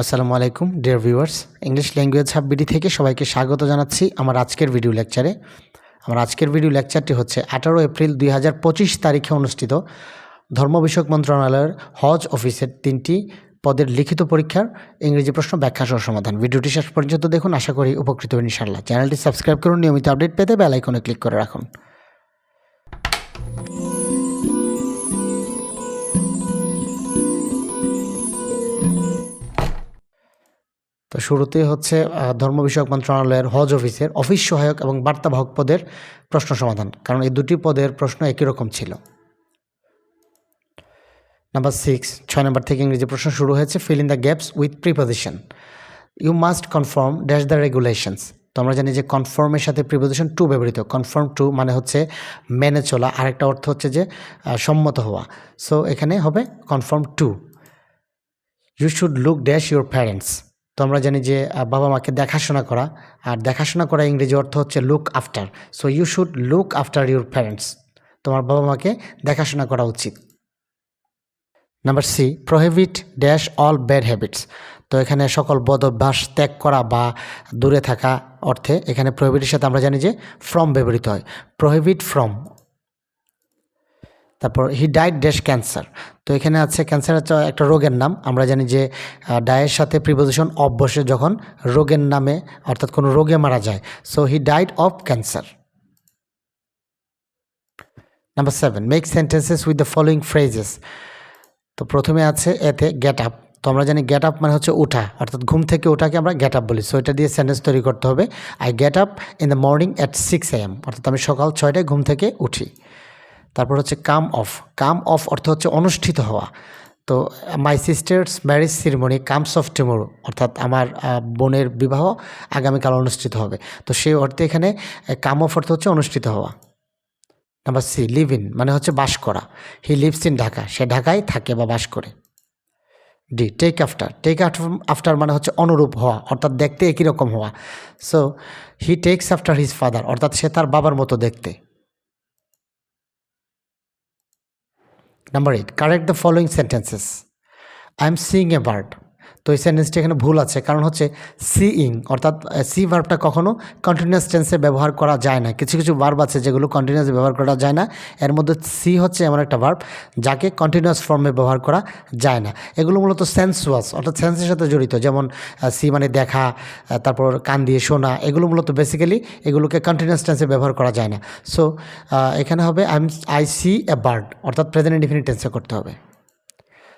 আসসালামু আলাইকুম dear viewers English Language Hub BD থেকে সবাইকে স্বাগত জানাচ্ছি আমার আজকের ভিডিও লেকচারে আমার আজকের ভিডিও লেকচারটি হচ্ছে আঠারো এপ্রিল দুই হাজার পঁচিশ তারিখে অনুষ্ঠিত। ধর্ম বিষয়ক মন্ত্রণালয়ের হজ অফিসের তিনটি পদের লিখিত পরীক্ষার ইংরেজি প্রশ্ন ব্যাখ্যা সহ সমাধান। ভিডিওটি শেষ পর্যন্ত দেখুন, আশা করি উপকৃত হবেন ইনশাল্লাহ চ্যানেলটি সাবস্ক্রাইব করুন, নিয়মিত আপডেট পেতে বেল আইকনে ক্লিক করে রাখুন। তো শুরুতে হচ্ছে ধর্ম বিষয়ক মন্ত্রণালয়ের হজ অফিসের অফিস সহায়ক এবং বার্তাবাহক পদের প্রশ্ন সমাধান। কারণ এই দুটি পদের প্রশ্ন একই রকম ছিল। নাম্বার সিক্স ছয় নম্বর থেকে ইংরেজি প্রশ্ন শুরু হয়েছে fill in the gaps with preposition you must confirm dash the regulations তো আমরা জানি যে কনফার্মের সাথে প্রিপোজিশন টু ব্যবহৃত। কনফার্ম টু মানে হচ্ছে মেনে চলা। আরেকটা অর্থ হচ্ছে যে সম্মত হওয়া। সো এখানে হবে confirm to you should look dash your parents তো আমরা জানি যে বাবা মাকে দেখাশোনা করা। আর দেখাশোনা করা ইংরেজি অর্থ হচ্ছে look after so you should look after your parents তোমার বাবা মাকে দেখাশোনা করা উচিত। Number C prohibit dash all bad habits তো এখানে সকল বদ অভ্যাস ত্যাগ করা বা দূরে থাকা অর্থে এখানে প্রহিবিটের সাথে আমরা জানি যে ফ্রম ব্যবহৃত হয়। প্রহিবিট ফ্রম তারপর হি ডাইড ড্যাশ ক্যান্সার তো এখানে আছে ক্যান্সার হচ্ছে একটা রোগের নাম। আমরা জানি যে ডায়ের সাথে প্রিপোজিশন অফ বসে যখন রোগের নামে, অর্থাৎ কোনো রোগে মারা যায়। So he died of cancer number seven make sentences with the following phrases তো প্রথমে আছে এতে গেট আপ তো আমরা জানি গেট আপ মানে হচ্ছে উঠা। অর্থাৎ ঘুম থেকে ওঠাকে আমরা গেট আপ বলি। সো এটা দিয়ে সেন্টেন্স তৈরি করতে হবে। I get up in the morning at six A M অর্থাৎ আমি সকাল ছয়টায় ঘুম থেকে উঠি। তারপর হচ্ছে কাম অফ। কাম অফ অর্থ হচ্ছে অনুষ্ঠিত হওয়া। তো my sister's, marriage ceremony, comes off tomorrow, অর্থাৎ আমার বোনের বিবাহ আগামীকাল অনুষ্ঠিত হবে। তো সেই অর্থে এখানে কাম অফ অর্থ হচ্ছে অনুষ্ঠিত হওয়া। নাম্বার সি, লিভ ইন মানে হচ্ছে বাস করা। He lives in Dhaka. সে ঢাকায় থাকে বা বাস করে। D, take after. Take after মানে হচ্ছে অনুরূপ হওয়া, অর্থাৎ দেখতে একই রকম হওয়া। So, he takes after his father, অর্থাৎ সে তার বাবার মতো দেখতে। Number 8. Correct the following sentences. I am seeing a bird. তো এই সেন্টেন্সটি এখানে ভুল আছে। কারণ হচ্ছে সিইং অর্থাৎ সি ভার্বটা কখনো কন্টিনিউয়াস টেন্সে ব্যবহার করা যায় না। কিছু কিছু ভার্ব আছে যেগুলো কন্টিনিউয়াস ব্যবহার করা যায় না। এর মধ্যে সি হচ্ছে এমন একটা ভার্ব যাকে কন্টিনিউয়াস ফর্মে ব্যবহার করা যায় না। এগুলো মূলত সেন্সুয়াস অর্থাৎ সেন্সের সাথে জড়িত। যেমন সি মানে দেখা তারপর কান দিয়ে শোনা, এগুলো মূলত বেসিক্যালি এগুলোকে কন্টিনিউয়াস টেন্সে ব্যবহার করা যায় না। সো এখানে হবে I I see a bird অর্থাৎ প্রেজেন্ট ইনডিফিনিট টেন্সে করতে হবে।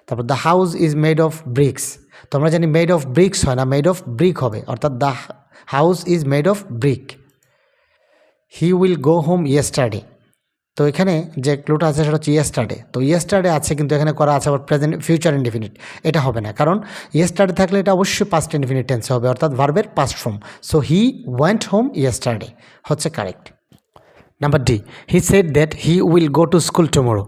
তারপর the house is made of bricks তো আমরা জানি মেড অফ ব্রিক্স হয় না মেড অফ ব্রিক হবে। অর্থাৎ the house is made of brick he will go home yesterday তো এখানে যে ক্লুটা আছে সেটা হচ্ছে ইয়েস্টারডে তো ইয়েস্টারডে আছে কিন্তু এখানে করা আছে আবার প্রেজেন্ট ফিউচার ইনডিফিনিট এটা হবে না। কারণ ইয়েস্টারডে থাকলে এটা অবশ্যই পাস্ট ইনডিফিনিট টেন্সে হবে, অর্থাৎ ভার্বের past form so he went home yesterday হচ্ছে correct number D he said that he will go to school tomorrow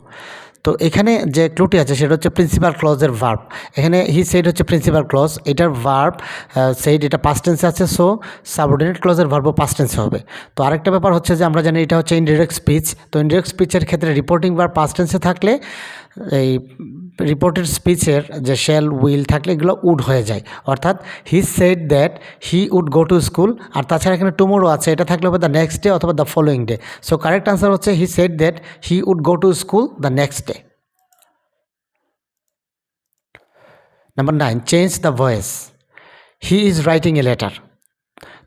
তো এখানে যে ক্লুটি আছে সেটা হচ্ছে প্রিন্সিপাল ক্লজের ভার্ব এখানে হি সেইড হচ্ছে প্রিন্সিপাল ক্লজ এটার ভার্ব সেইড এটা পাস্ট টেন্সে আছে সো সাবঅর্ডিনেট ক্লজের ভার্বও পাস্ট টেন্সে হবে। তো আরেকটা ব্যাপার হচ্ছে যে আমরা জানি এটা হচ্ছে ইনডিরেক্ট স্পিচ তো ইনডিরেক্ট স্পিচের ক্ষেত্রে রিপোর্টিং ভার্ব পাস্ট টেন্সে থাকলে এই রিপোর্টেড স্পিচের যে শেল উইল থাকলে এগুলো উড হয়ে যায়। অর্থাৎ he said that he would go to school আর তাছাড়া এখানে টুমোরো আছে, এটা থাকলে হবে দ্য নেক্সট ডে অথবা the following day so correct answer হচ্ছে he said that he would go to school the next day number nine change the voice he is writing a letter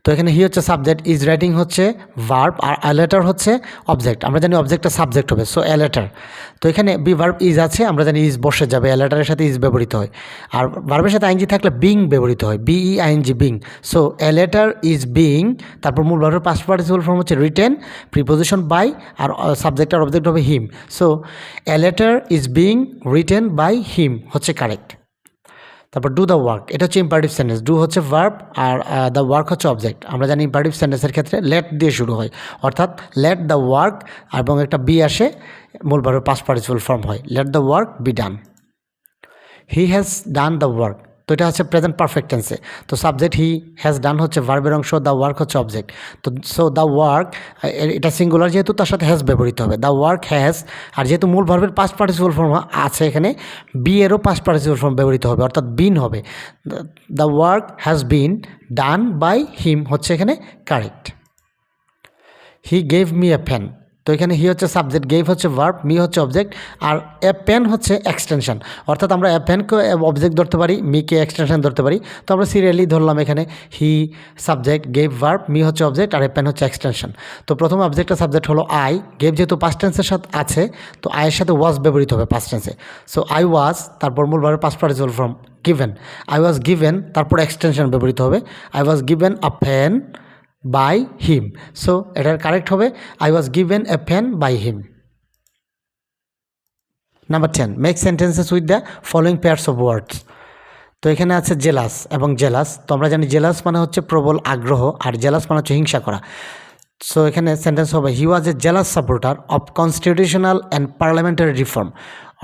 তো এখানে he হচ্ছে subject is writing হচ্ছে verb আর a letter হচ্ছে object আমরা জানি অবজেক্টটা subject হবে সো অ্যালেটার তো এখানে বি ভার্ব ইজ আছে, আমরা জানি ইজ বসে যাবে অ্যালেটারের সাথে ইজ ব্যবহৃত হয়। আর ভার্বের সাথে আইনজি থাকলে বিং ব্যবহৃত হয় be ing being so a letter is being তারপর মূল ভার্বের পাস্ট পার্টিসিপাল ফর্ম হচ্ছে রিটেন প্রিপোজিশন বাই আর সাবজেক্ট আর অবজেক্ট হবে him so a letter is being written by him হচ্ছে কারেক্ট তারপর ডু দ্য ওয়ার্ক এটা হচ্ছে ইম্পারেটিভ সেন্টেন্স ডু হচ্ছে ভার্ব আর দ্য ওয়ার্ক হচ্ছে অবজেক্ট আমরা জানি ইম্পারেটিভ সেন্টেন্সের ক্ষেত্রে লেট দিয়ে শুরু হয়, অর্থাৎ লেট দ্য ওয়ার্ক এবং একটা বি আসে মূলভাবে পাস পার্টিসিপাল ফর্ম হয় let the work be done he has done the work তো এটা হচ্ছে প্রেজেন্ট পারফেক্ট টেন্সে তো সাবজেক্ট হি হ্যাজ ডান হচ্ছে ভার্বের অংশ দ্য ওয়ার্ক হচ্ছে অবজেক্ট তো সো দ্য ওয়ার্ক এটা সিঙ্গুলার যেহেতু তার সাথে হ্যাজ ব্যবহৃত হবে। দ্য ওয়ার্ক হ্যাজ আর যেহেতু মূল ভার্বের পাস্ট পার্টিসিপাল ফর্ম আছে এখানে বি এরও পাস্ট পার্টিসিপাল ফর্ম ব্যবহৃত হবে, অর্থাৎ বিন হবে। The work has been done by him হচ্ছে এখানে correct he gave me a pen তো এখানে হি হচ্ছে সাবজেক্ট গেভ হচ্ছে ভার্ব মি হচ্ছে অবজেক্ট আর এ পেন হচ্ছে এক্সটেনশন অর্থাৎ আমরা এ পেনকে অবজেক্ট ধরতে পারি মিকে এক্সটেনশন ধরতে পারি। তো আমরা সিরিয়ালি ধরলাম এখানে he subject gave verb me হচ্ছে অবজেক্ট আর এ পেন হচ্ছে এক্সটেনশন তো প্রথম অবজেক্টের সাবজেক্ট হলো আই গেভ যেহেতু পাস্ট টেন্সের সাথে আছে, তো আয়ের সাথে ওয়াজ ব্যবহৃত হবে পাস্ট টেন্সে সো আই ওয়াজ তারপর মূলভাবে past participle from given I was given তারপর এক্সটেনশন ব্যবহৃত হবে। I was given a pen by him so এটার কারেক্ট হবে I was given a pen by him number ten make sentences with the following pairs of words তো এখানে আছে jealous এবং jealous তো আমরা জানি জেলাস মানে হচ্ছে প্রবল আগ্রহ, আর জেলাস মানে হচ্ছে হিংসা করা। সো এখানে সেন্টেন্স হবে he was a jealous supporter of constitutional and parliamentary reform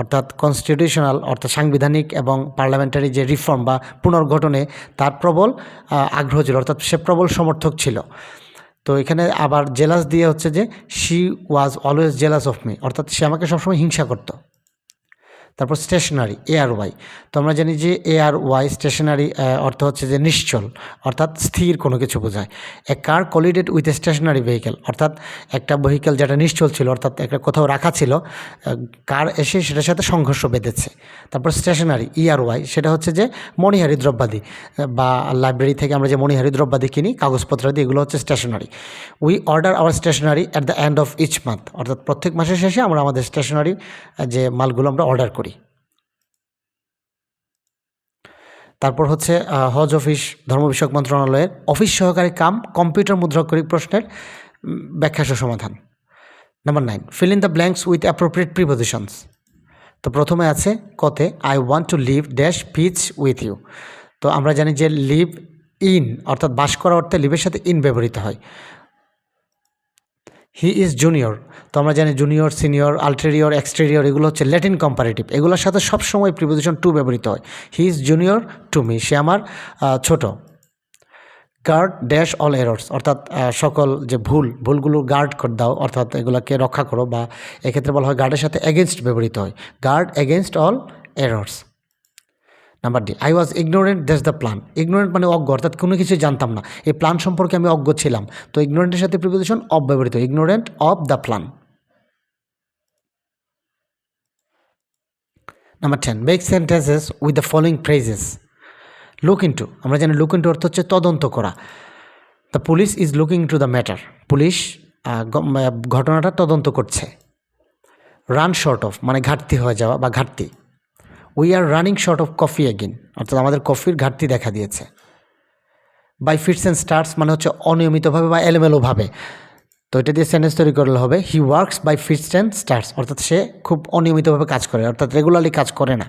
অর্থাৎ কনস্টিটিউশনাল অর্থাৎ সাংবিধানিক এবং পার্লামেন্টারি যে রিফর্ম বা পুনর্গঠনে, তার প্রবল আগ্রহ ছিল, অর্থাৎ সে প্রবল সমর্থক ছিল। তো এখানে আবার জেলাস দিয়ে হচ্ছে যে she was always jealous of me অর্থাৎ সে আমাকে সবসময় হিংসা করতো। তারপর স্টেশনারি এ আর ওয়াই তো আমরা জানি যে এ আর ওয়াই স্টেশনারি অর্থ হচ্ছে যে নিশ্চল, অর্থাৎ স্থির কোনো কিছু বোঝায়। A car collided with a stationary vehicle অর্থাৎ একটা ভেহিকেল যেটা নিশ্চল ছিল, অর্থাৎ একটা কোথাও রাখা ছিল কার এসে সেটার সাথে সংঘর্ষ বেঁধেছে। তারপর স্টেশনারি ই আর ওয়াই সেটা হচ্ছে যে মণিহারি দ্রব্যাদি বা লাইব্রেরি থেকে আমরা যে মণিহারি দ্রব্যাদি কিনি, কাগজপত্র দিয়ে, এগুলো হচ্ছে stationery we order our stationery at the end of each month অর্থাৎ প্রত্যেক মাসের শেষে আমরা আমাদের স্টেশনারি যে মালগুলো আমরা অর্ডার করি। তারপর হচ্ছে হজ অফিস, ধর্ম বিষয়ক মন্ত্রণালয়ের অফিস সহকারী কাম, কম্পিউটার মুদ্রাক্ষরিক প্রশ্নের ব্যাখ্যাসহ সমাধান number nine fill in the blanks with appropriate prepositions তো প্রথমে আছে কতে I want to leave dash peace with you তো আমরা জানি যে লিভ ইন অর্থাৎ বাস করা অর্থে লিভের সাথে ইন ব্যবহৃত হয়। হি ইজ জুনিয়র তো আমরা জানি জুনিয়র সিনিয়র আলটেরিয়র এক্সটেরিয়র এগুলো হচ্ছে ল্যাটিন কম্পারেটিভ এগুলোর সাথে সবসময় প্রিপোজিশন টু ব্যবহৃত হয়। He is junior to me সে আমার ছোট। গার্ড ড্যাশ অল এরর্স অর্থাৎ সকল যে ভুল, ভুলগুলো গার্ড করে দাও, অর্থাৎ এগুলোকে রক্ষা করো বা এক্ষেত্রে বলা হয় গার্ডের সাথে এগেনস্ট ব্যবহৃত হয়। Guard against all errors number D I was ignorant that's the plan ignorant মানে অজ্ঞ, অর্থাৎ কোনো কিছু জানতাম না। এই প্ল্যান সম্পর্কে আমি অজ্ঞ ছিলাম। তো ইগনোরেন্টের সাথে প্রিপোজিশন অফ ব্যবহৃত ignorant of the plan number ten make sentences with the following phrases look into আমরা জানি লুক ইন্টু অর্থ হচ্ছে তদন্ত করা। The police is looking to the matter police ঘটনাটা তদন্ত করছে। রান শর্ট অফ মানে ঘাটতি হয়ে যাওয়া বা ঘাটতি। We are running short of coffee again অর্থাৎ আমাদের কফির ঘাটতি দেখা দিয়েছে। বাই ফিটস অ্যান্ড স্টার্টস মানে হচ্ছে অনিয়মিতভাবে বা এলোমেলোভাবে। তো এটা দিয়ে সেন্টেন্স তৈরি করলে হবে he works by fits and starts অর্থাৎ সে খুব অনিয়মিতভাবে কাজ করে অর্থাৎ রেগুলারলি কাজ করে না।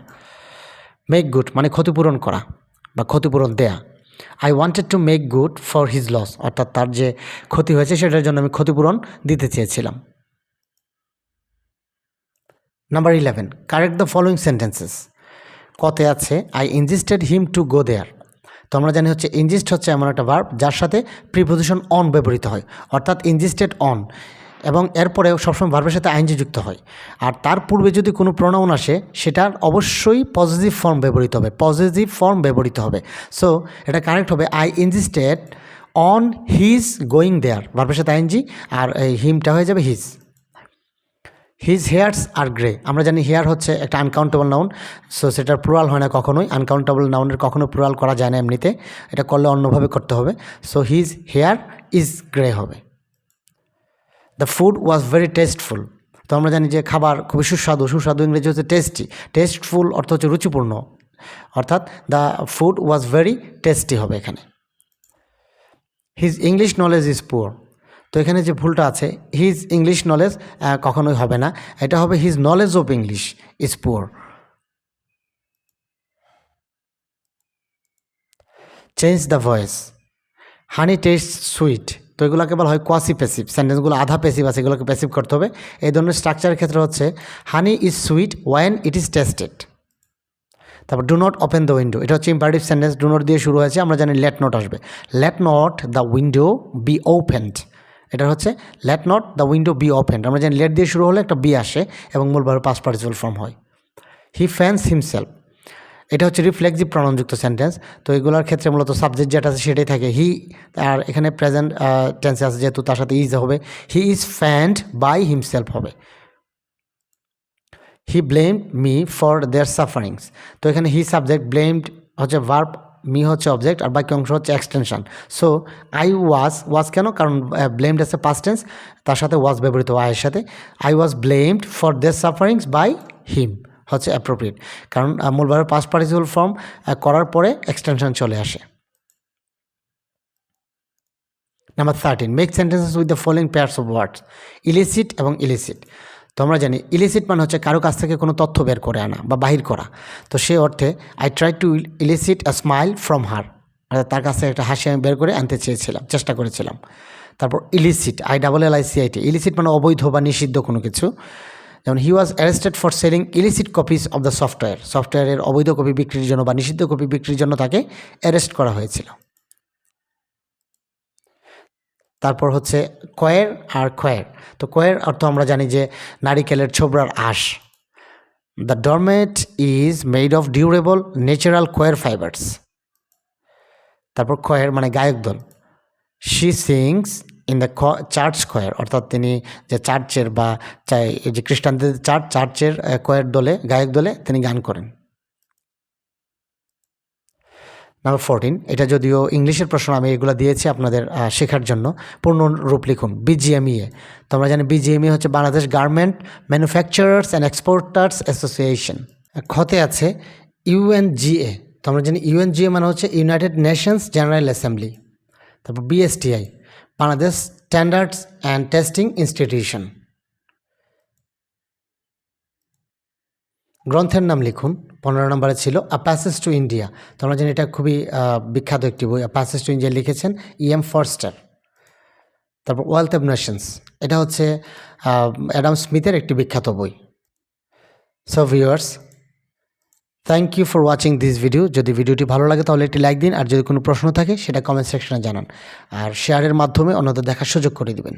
মেক গুড মানে ক্ষতিপূরণ করা বা ক্ষতিপূরণ দেয়া। I wanted to make good for his loss অর্থাৎ তার যে ক্ষতি হয়েছে সেটার জন্য আমি ক্ষতিপূরণ দিতে চেয়েছিলাম। Number eleven correct the following sentences কতে আছে আই ইনজিস্টেড হিম টু গো দেয়ার তো আমরা জানি হচ্ছে ইনজিস্ট হচ্ছে এমন একটা ভার্ব যার সাথে প্রিপোজিশন অন ব্যবহৃত হয়, অর্থাৎ ইনজিস্টেড অন এবং এরপরে সবসময় ভার্বের সাথে আইনজি যুক্ত হয়। আর তার পূর্বে যদি কোনো প্রোনাউন আসে, সেটার অবশ্যই পজিটিভ ফর্ম ব্যবহৃত হবে পজিটিভ ফর্ম ব্যবহৃত হবে। সো এটা কারেক্ট হবে I insisted on his going there ভার্বের সাথে আইনজি আর এই হিমটা হয়ে যাবে his his hairs are grey আমরা জানি হেয়ার হচ্ছে একটা আনকাউন্টেবল নাউন সো সেটার প্লুরাল হয় না কখনোই। আনকাউন্টেবল নাউনের কখনো প্লুরাল করা যায় না এমনিতে। এটা করলে অন্যভাবে করতে হবে। So his hair is grey হবে। The food was very tasteful তো আমরা জানি যে খাবার খুবই সুস্বাদু। সুস্বাদু ইংরেজি হচ্ছে টেস্টি টেস্টফুল অর্থ হচ্ছে রুচিপূর্ণ। অর্থাৎ the food was very tasty হবে এখানে। His English knowledge is poor তো এখানে যে ভুলটা আছে হিজ ইংলিশ নলেজ কখনোই হবে না। এটা হবে his knowledge of English is poor change the voice honey taste sweet তো এগুলোকে বলা হয় কোয়াসি প্যাসিভ সেন্টেন্সগুলো আধা প্যাসিভ আছে, এগুলোকে প্যাসিভ করতে হবে। এই ধরনের স্ট্রাকচারের ক্ষেত্রে হচ্ছে honey is sweet when it is tasted তারপর do not open the window এটা হচ্ছে ইম্পারেটিভ সেন্টেন্স ডু নট দিয়ে শুরু হয়েছে, আমরা জানি লেট নট আসবে। Let not the window be opened এটা হচ্ছে let not the window be opened আমরা জানি লেট দিয়ে শুরু হলে একটা বি আসে এবং মূলভাবে পাস পার্টিসিপাল ফর্ম হয়। হি ফ্যান্স হিমসেলফ এটা হচ্ছে রিফ্লেক্সিভ প্রণয়নযুক্ত সেন্টেন্স তো এগুলোর ক্ষেত্রে মূলত সাবজেক্ট যেটা আছে সেটাই থাকে। হি আর এখানে প্রেজেন্ট টেন্সে আছে যেহেতু তার সাথে ইজ হবে। He is found by himself হবে। He blamed me for their sufferings তো এখানে হি সাবজেক্ট ব্লেমড হচ্ছে ভার্ব মি হচ্ছে অবজেক্ট আর বাকি অংশ হচ্ছে extension so I was was কেন? কারণ ব্লেমড আছে পাস্ট টেন্স তার সাথে ওয়াজ ব্যবহৃত আয়ের সাথে। I was blamed for their sufferings by him হচ্ছে অ্যাপ্রোপ্রিয়েট কারণ মূলভাবে পাস্ট পার্টিসিপাল ফর্ম করার পরে এক্সটেনশন চলে আসে। Number thirteen make sentences with the following pairs of words elicit এবং ইলিসিট তো আমরা জানি ইলিসিট মানে হচ্ছে কারও কাছ থেকে কোনো তথ্য বের করে আনা বা বাহির করা। তো সে অর্থে I try to elicit a smile from her অর্থাৎ তার কাছ একটা হাসি আমি বের করে আনতে চেয়েছিলাম, চেষ্টা করেছিলাম। তারপর illicit I double L I C I T illicit মানে অবৈধ বা নিষিদ্ধ কোনো কিছু। যেমন he was arrested for selling illicit copies of the software সফটওয়্যারের অবৈধ কপি বিক্রির জন্য বা নিষিদ্ধ কপি বিক্রির জন্য তাকে অ্যারেস্ট করা হয়েছিল। তারপর হচ্ছে কয়ের আর কয়ের তো কয়ের অর্থ আমরা জানি যে নারিকেলের ছোবরার আঁশ। The doormat is made of durable natural coir fibres তারপর কয়ের মানে গায়ক দল। She sings in the church choir অর্থাৎ তিনি যে চার্চের বা চাই যে খ্রিস্টানদের চার্চ চার্চের কয়ের দলে, গায়ক দলে তিনি গান করেন। নাম্বার ফোরটিন এটা যদিও ইংলিশের প্রশ্ন, আমি এগুলো দিয়েছি আপনাদের শেখার জন্য। পূর্ণ রূপ লিখুন বিজিএমইএ তো আমরা জানি বিজিএমই হচ্ছে Bangladesh garment manufacturers and exporters association খতে আছে ইউএনজিএ তো আমরা জানি ইউএনজিএ মানে হচ্ছে ইউনাইটেড নেশনস জেনারেল অ্যাসেম্বলি তারপর BSTI Bangladesh standards and testing institution গ্রন্থের নাম লিখুন। পনেরো নম্বরে ছিল আ প্যাসেজ টু ইন্ডিয়া তো আমরা জানি এটা খুবই বিখ্যাত একটি বই। আ প্যাসেজ টু ইন্ডিয়া লিখেছেন ই এম ফরস্টার তারপর ওয়েলথ অফ নেশনস এটা হচ্ছে অ্যাডাম স্মিথের একটি বিখ্যাত বই। So viewers thank you for watching this video যদি ভিডিওটি ভালো লাগে তাহলে একটি লাইক দিন। আর যদি কোনো প্রশ্ন থাকে, সেটা কমেন্ট সেকশনে জানান। আর শেয়ারের মাধ্যমে অন্যদের দেখার সুযোগ করে দিবেন।